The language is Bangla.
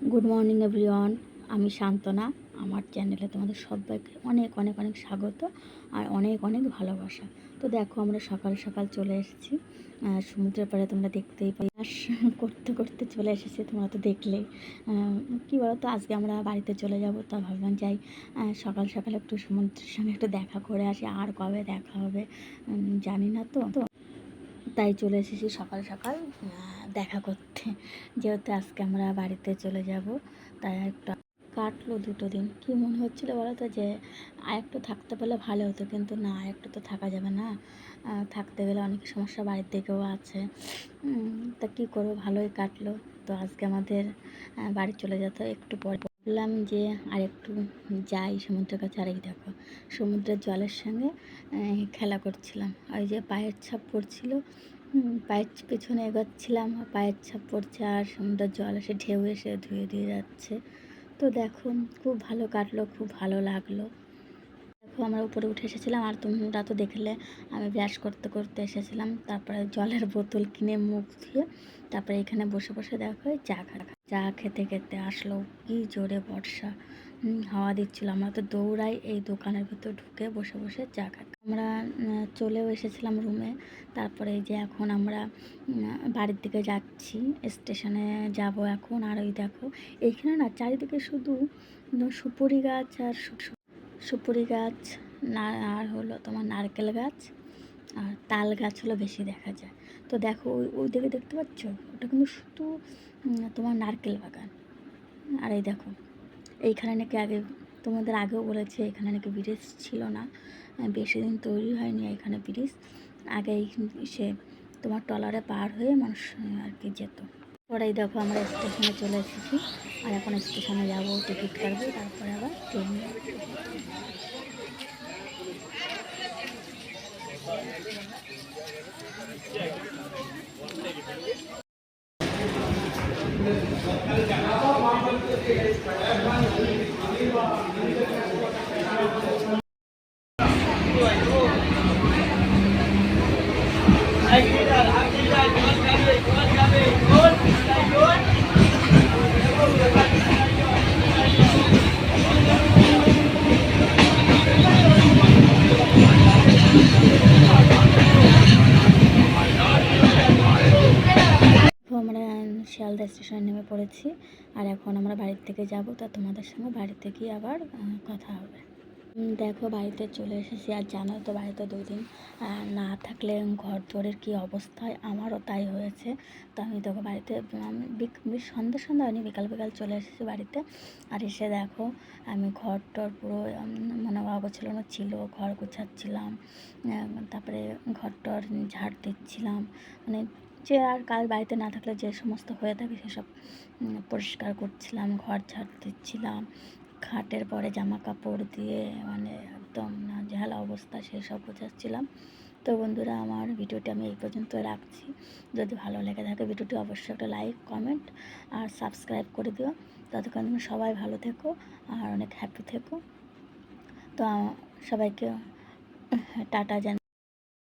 গুড মর্নিং এভরিওয়ান আমি শান্তনা। আমার চ্যানেলে তোমাদের সবাইকে অনেক অনেক অনেক স্বাগত আর অনেক অনেক ভালোবাসা। তো দেখো আমরা সকাল সকাল চলে এসেছি। সমুদ্রের পাড়ে তোমরা দেখতেই পাই চাষ করতে করতে চলে এসেছি তোমরা তো দেখলেই আহ, কী বলো তো আজকে আমরা বাড়িতে চলে যাব তা ভাবলাম যাই। সকাল সকাল একটু সমুদ্রের সঙ্গে একটু দেখা করে আসি আর কবে দেখা হবে জানি না তো। তো তাই চলে এসেছি সকাল সকাল। দেখা করতে। যেহেতু আজকে আমরা বাড়িতে চলে যাব, তাই একটা কাটলো দুটো দিন। কি মনে হচ্ছিল বলো তো যে, আর একটু থাকতে পারলে ভালো হতো, কিন্তু না, আর একটু তো থাকা যাবে না। থাকতে গেলে অনেক সমস্যা বাড়ির দিকেও আছে। তা কী করব, ভালোই কাটলো। তো আজকে আমাদের বাড়ি চলে যেত একটু পরে। বললাম যে, আর একটু যাই সমুদ্রের কাছে, আর এই দেখো, সমুদ্রের জলের সঙ্গে খেলা করছিলাম। ওই যে পায়ের ছাপ পড়ছিল পায়ের পেছনে এগোচ্ছিলাম পায়ের ছাপ পড়ছে, আর সমুদ্রের জল এসে ঢেউ এসে ধুয়ে দিয়ে যাচ্ছে। তো দেখো খুব ভালো কাটলো, খুব ভালো লাগল। আমরা উপরে উঠে এসেছিলাম আর তোমরা তো দেখলে, আমি ব্রাশ করতে করতে এসেছিলাম। তারপরে জলের বোতল কিনে মুখ ধুয়ে তারপরে এখানে বসে বসে দেখো চা খা, চা খেতে খেতে আসলো। কি জোরে বর্ষা। হাওয়া দিচ্ছিল। আমরা তো দৌড়াই এই দোকানের ভিতর ঢুকে বসে বসে চা খাই। আমরা চলেও এসেছিলাম রুমে। তারপরে যে এখন আমরা বাড়ির দিকে যাচ্ছি, স্টেশনে যাব এখন। আর ওই দেখো, এইখানে না চারিদিকে শুধু সুপুরি গাছ আর সুপুরি গাছ, না, আর হলো তোমার নারকেল গাছ, আর তাল গাছ হলো বেশি দেখা যায়। তো দেখো, ওই ওই দিকে দেখতে পাচ্ছ? ওটা কিন্তু শুধু তোমার নারকেল বাগান। আর এই দেখো, এইখানে নাকি আগে, তোমাদের আগেও বলেছে, এখানে নাকি ব্রিজ ছিল না। বেশি দিন তৈরি হয়নি এখানে ব্রিজ আগে সে তোমার ট্রলারে পার হয়ে মানুষ আর কি যেত। পরে দেখো, আমরা স্টেশনে চলে এসেছি। আর এখন স্টেশনে যাব, টিকিট কাটবো, তারপরে আবার train Hey, get out! Get out! Come on, come on, come on, come on! Sealdah স্টেশনে নেমে পড়েছি। আর এখন আমরা বাড়ির থেকে যাব, তো তোমাদের সঙ্গে বাড়িতে গিয়ে আবার কথা হবে। দেখো বাড়িতে চলে এসেছি, আর জানো তো বাড়িতে দুদিন না থাকলে ঘর দোরের কী অবস্থা হয় আমারও তাই হয়েছে। তো আমি দেখো বাড়িতে সন্ধ্যা সন্ধ্যা হয়নি, বিকাল বিকাল চলে এসেছি বাড়িতে। আর এসে দেখো আমি ঘর টর পুরো মানে অগোছানো ছিল ঘর গোছাচ্ছিলাম তারপরে ঘর টর ঝাড় দিচ্ছিলাম মানে যে আর কাজ বাড়িতে না থাকলে যে সমস্ত হয়ে থাকে সেসব পরিষ্কার করছিলাম, ঘর ঝাড় দিচ্ছিলাম, খাটের পরে জামা কাপড় দিয়ে মানে একদম নাজেহাল অবস্থা সেসব বোঝাচ্ছিলাম। তো বন্ধুরা, আমার ভিডিওটি আমি এই পর্যন্ত রাখছি। যদি ভালো লেগে থাকে ভিডিওটি অবশ্যই একটা লাইক, কমেন্ট আর সাবস্ক্রাইব করে দিও। ততক্ষণ তুমি সবাই ভালো থেকো আর অনেক হ্যাপি থেকো। তো সবাইকে, টাটা জান